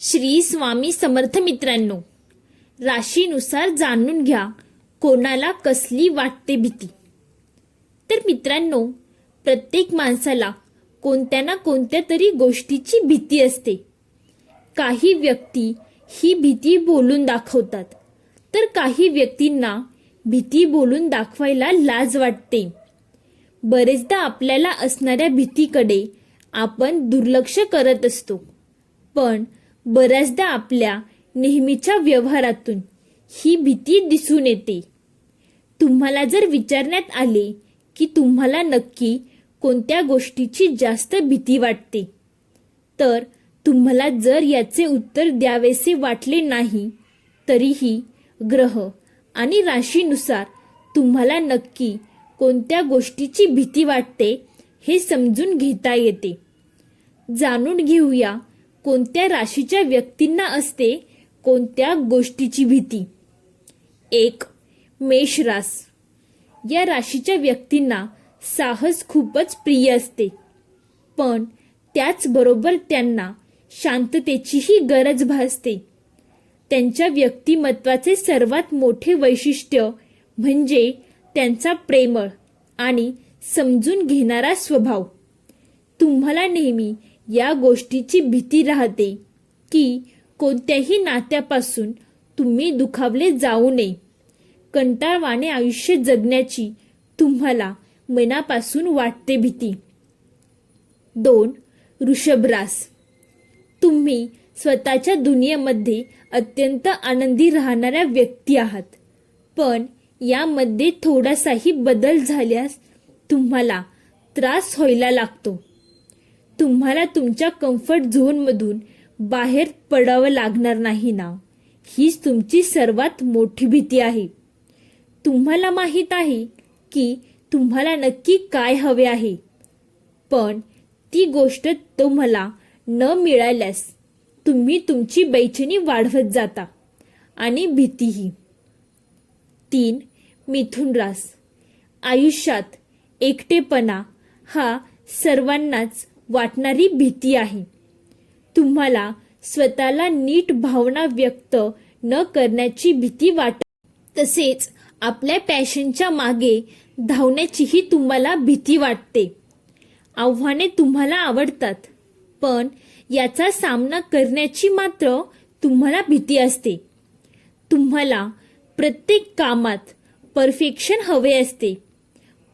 श्री स्वामी समर्थ मित्रांनो राशीनुसार जाणून घ्या कोणाला कसली वाटते भीती. तर मित्रांनो प्रत्येक माणसाला कोणत्या ना कोणत्या तरी गोष्टीची भीती असते. काही व्यक्ती ही भीती बोलून दाखवतात तर काही व्यक्तींना भीती बोलून दाखवायला लाज वाटते. बरेचदा आपल्याला असणाऱ्या भीतीकडे आपण दुर्लक्ष करत असतो पण बऱ्याचदा आपल्या नेहमीच्या व्यवहारातून ही भीती दिसून येते. तुम्हाला जर विचारण्यात आले की तुम्हाला नक्की कोणत्या गोष्टीची जास्त भीती वाटते तर तुम्हाला जर याचे उत्तर द्यावेसे वाटले नाही तरीही ग्रह आणि राशीनुसार तुम्हाला नक्की कोणत्या गोष्टीची भीती वाटते हे समजून घेता येते. जाणून घेऊया कोणत्या राशीच्या व्यक्तींना असते कोणत्या गोष्टीची भीती? एक मेष रास. या राशीच्या व्यक्तींना साहस खूपच प्रिय असते. पण त्याचबरोबर त्यांना शांततेचीही गरज भासते. त्यांच्या व्यक्तिमत्वाचे सर्वात मोठे वैशिष्ट्य म्हणजे त्यांचा प्रेमळ आणि समजून घेणारा स्वभाव. तुम्हाला नेहमी या गोष्टीची भीती राहते की कोणत्याही नात्यापासून तुम्ही दुखावले जाऊ नये. कंटाळवाणे आयुष्य जगण्याची तुम्हाला मनापासून वाटते भीती. दोन ऋषभरास तुम्ही स्वतःच्या दुनियेमध्ये अत्यंत आनंदी राहणाऱ्या व्यक्ती आहात. पण यामध्ये थोडासाही बदल झाल्यास तुम्हाला त्रास व्हायला लागतो. तुम्हाला तुमच्या कम्फर्ट झोनमधून बाहेर पडावं लागणार नाही ना. हीच तुमची सर्वात मोठी भीती आहे. तुम्हाला माहीत आहे की तुम्हाला नक्की काय हवे आहे. पण ती गोष्ट तुम्हाला न मिळाल्यास तुम्ही तुमची बैचणी वाढवत जाता आणि भीतीही. तीन मिथुन रास. आयुष्यात एकटेपणा हा सर्वांनाच वाटणारी भीती आहे. तुम्हाला स्वतःला नीट भावना व्यक्त न करण्याची भीती वाट तसेच आपल्या पॅशनच्या मागे धावण्याचीही तुम्हाला भीती वाटते. आव्हाने तुम्हाला आवडतात. पण याचा सामना करण्याची मात्र तुम्हाला भीती असते. तुम्हाला प्रत्येक कामात परफेक्शन हवे असते.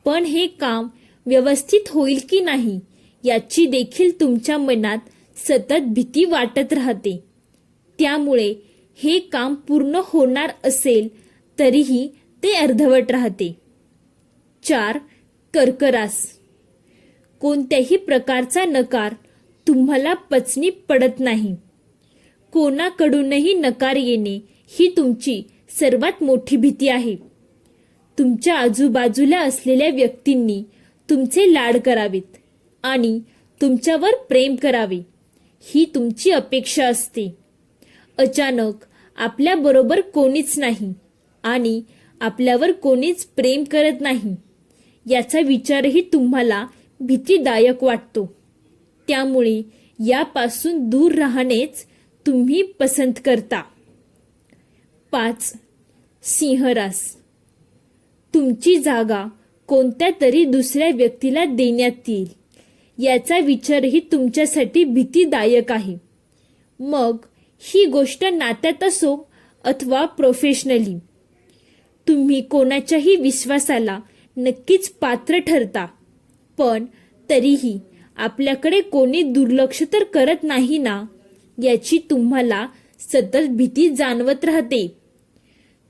पण हे काम व्यवस्थित होईल की नाही? याची देखील तुमच्या मनात सतत भीती वाटत राहते. त्यामुळे हे काम पूर्ण होणार असेल तरीही ते अर्धवट राहते. चार कर्करास. कोणत्याही प्रकारचा नकार तुम्हाला पचनी पडत नाही. कोणाकडूनही नकार येणे ही तुमची सर्वात मोठी भीती आहे. तुमच्या आजूबाजूला असलेल्या व्यक्तींनी तुमचे लाड करावेत. आणि तुमच्यावर प्रेम करावे. ही तुमची अपेक्षा असते. अचानक आपल्याबरोबर कोणीच नाही आणि आपल्यावर कोणीच प्रेम करत नाही. याचा विचारही तुम्हाला भीतीदायक वाटतो. त्यामुळे यापासून दूर राहणेच तुम्ही पसंत करता. पाच. सिंहरास तुमची जागा कोणत्या तरी दुसऱ्या व्यक्तीला देण्यात येईल. याचा विचारही तुमच्यासाठी भीतीदायक आहे. मग ही गोष्ट नात्यात असो अथवा प्रोफेशनली तुम्ही कोणाच्याही विश्वासाला नक्कीच पात्र ठरता. पण तरीही आपल्याकडे कोणी दुर्लक्ष तर करत नाही ना याची तुम्हाला सतत भीती जाणवत राहते.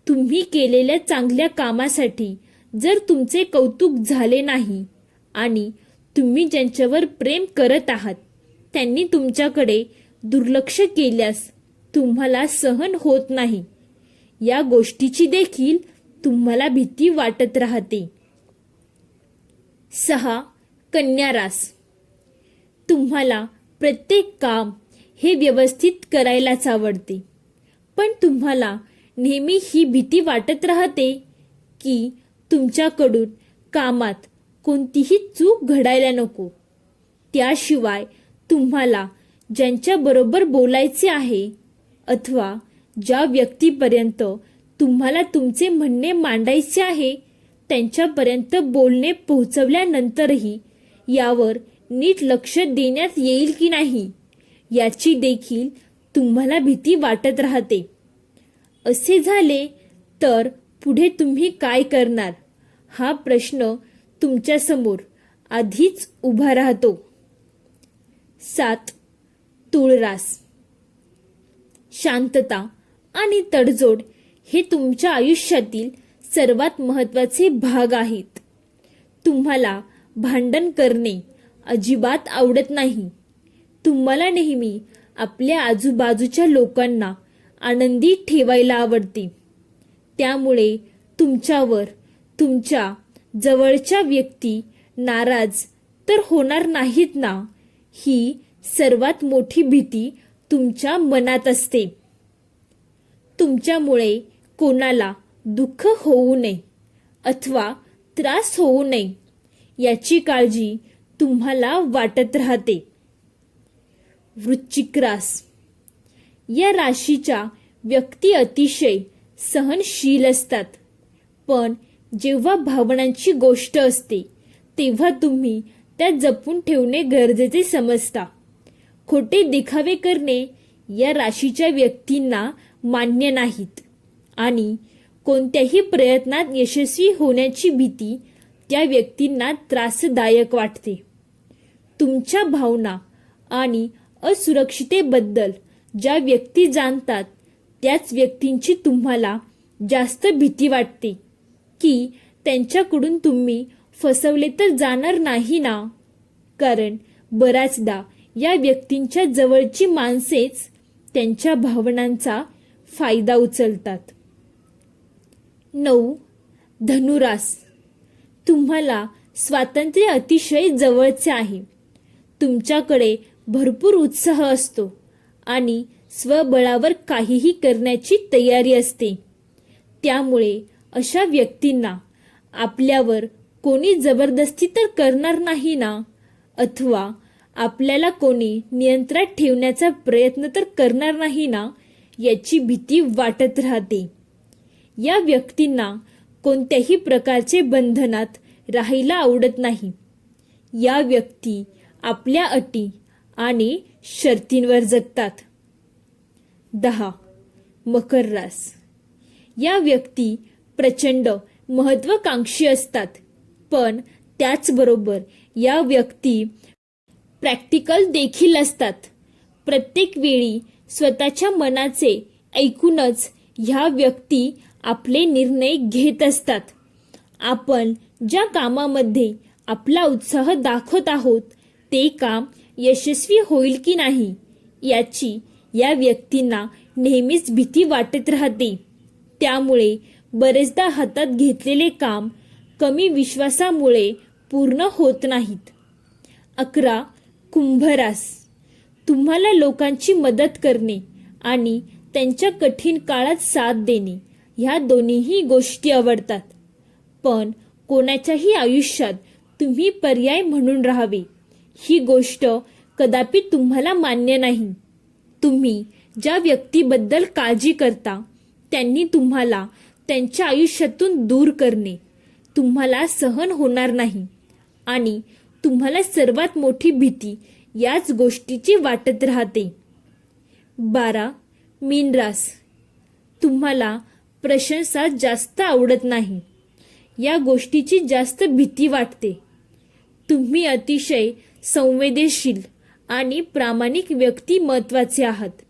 तुम्ही केलेल्या चांगल्या कामासाठी जर तुमचे कौतुक झाले नाही आणि तुम्ही ज्यांच्यावर प्रेम करत आहात त्यांनी तुमच्याकडे दुर्लक्ष केल्यास तुम्हाला सहन होत नाही. या गोष्टीची देखील तुम्हाला भीती वाटत राहते. सहा कन्या रास. तुम्हाला प्रत्येक काम हे व्यवस्थित करायलाच आवडते. पण तुम्हाला नेहमी ही भीती वाटत राहते की तुमच्याकडून कामात कोणतीही चूक घडायला नको. त्याशिवाय तुम्हाला ज्यांच्याबरोबर बोलायचे आहे अथवा ज्या व्यक्तीपर्यंत तुम्हाला तुमचे म्हणणे मांडायचे आहे त्यांच्यापर्यंत बोलणे पोहोचवल्यानंतरही यावर नीट लक्ष देण्यात येईल की नाही याची देखील तुम्हाला भीती वाटत राहते. असे झाले तर पुढे तुम्ही काय करणार? हा प्रश्न तुमच्यासमोर आधीच उभा राहतो. सात तुळरास. शांतता आणि तडजोड हे तुमच्या आयुष्यातील सर्वात महत्त्वाचे भाग आहेत. तुम्हाला भांडण करणे अजिबात आवडत नाही. तुम्हाला नेहमी आपल्या आजूबाजूच्या लोकांना आनंदी ठेवायला आवडते. त्यामुळे तुमच्यावर तुमच्या जवळच्या व्यक्ती नाराज तर होणार नाहीत ना? ही सर्वात मोठी भीती तुमच्या मनात असते. तुमच्यामुळे कोणाला दुःख होऊ नये अथवा त्रास होऊ नये याची काळजी तुम्हाला वाटत राहते. वृश्चिक रास. या राशीच्या व्यक्ती अतिशय सहनशील असतात पण जेव्हा भावनांची गोष्ट असते तेव्हा तुम्ही त्या जपून ठेवणे गरजेचे समजता. खोटे देखावे करणे या राशीच्या व्यक्तींना मान्य नाहीत. आणि कोणत्याही प्रयत्नात यशस्वी होण्याची भीती त्या व्यक्तींना त्रासदायक वाटते. तुमच्या भावना आणि असुरक्षितेबद्दल ज्या व्यक्ती जाणतात त्याच व्यक्तींची तुम्हाला जास्त भीती वाटते. की त्यांच्याकडून तुम्ही फसवले तर जाणार नाही ना? कारण बऱ्याचदा या व्यक्तींच्या जवळची माणसेच त्यांच्या भावनांचा फायदा उचलतात. नऊ धनुरास. तुम्हाला स्वातंत्र्य अतिशय जवळचे आहे. तुमच्याकडे भरपूर उत्साह असतो आणि स्वबळावर काहीही करण्याची तयारी असते. त्यामुळे अशा व्यक्तींना आपल्यावर कोणी जबरदस्ती तर करणार नाही ना? अथवा आपल्याला कोणी नियंत्रणात ठेवण्याचा प्रयत्न तर करणार नाही ना? याची भीती वाटत राहते. या व्यक्तींना कोणत्याही प्रकारचे बंधनात राहायला आवडत नाही. या व्यक्ती आपल्या अटी आणि शर्तींवर जगतात. दहा. मकर रास. या व्यक्ती प्रचंड महत्वाकांक्षी असतात. पण त्याचबरोबर या व्यक्ती प्रॅक्टिकल देखील असतात. प्रत्येक वेळी स्वतःच्या मनाचे ऐकूनच ह्या व्यक्ती आपले निर्णय घेत असतात. आपण ज्या कामामध्ये आपला उत्साह दाखवत आहोत ते काम यशस्वी होईल की नाही याची या व्यक्तींना नेहमीच भीती वाटत राहते. त्यामुळे बरेचदा हातात घेतलेले काम कमी विश्वासामुळे पूर्ण होत नाहीत. अकरा. कुंभरास. तुम्हाला लोकांची मदत करणे आणि त्यांच्या कठीण काळात साथ देणे ह्या दोन्हीही गोष्टी आवडतात. पण कोणाच्याही आयुष्यात तुम्ही पर्याय म्हणून राहावे. ही गोष्ट कदापि तुम्हाला मान्य नाही. तुम्ही ज्या व्यक्तीबद्दल काळजी करता त्यांनी तुम्हाला त्यांच्या आयुष्यातून दूर करणे. तुम्हाला सहन होणार नाही. आणि तुम्हाला सर्वात मोठी भीती याच गोष्टीची वाटत राहते. बारा. मीनरास. तुम्हाला प्रशंसा जास्त आवडत नाही. या गोष्टीची जास्त भीती वाटते. तुम्ही अतिशय संवेदनशील आणि प्रामाणिक व्यक्ती महत्त्वाचे आहात.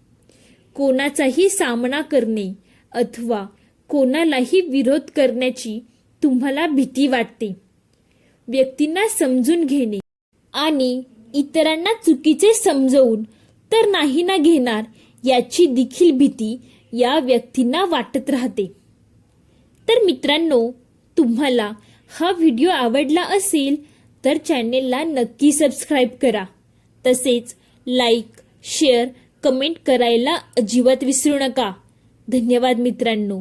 कोणाचाही सामना करणे अथवा कोणालाही विरोध करण्याची तुम्हाला भीती वाटते. व्यक्तींना समजून घेणे आणि इतरांना चुकीचे समजवून तर नाही ना घेणार याची देखील भीती या व्यक्तींना वाटत राहते. तर मित्रांनो तुम्हाला हा व्हिडिओ आवडला असेल तर चॅनेलला नक्की सबस्क्राईब करा. तसेच लाईक शेअर कमेंट करायला अजिबात विसरू नका. धन्यवाद मित्रांनो.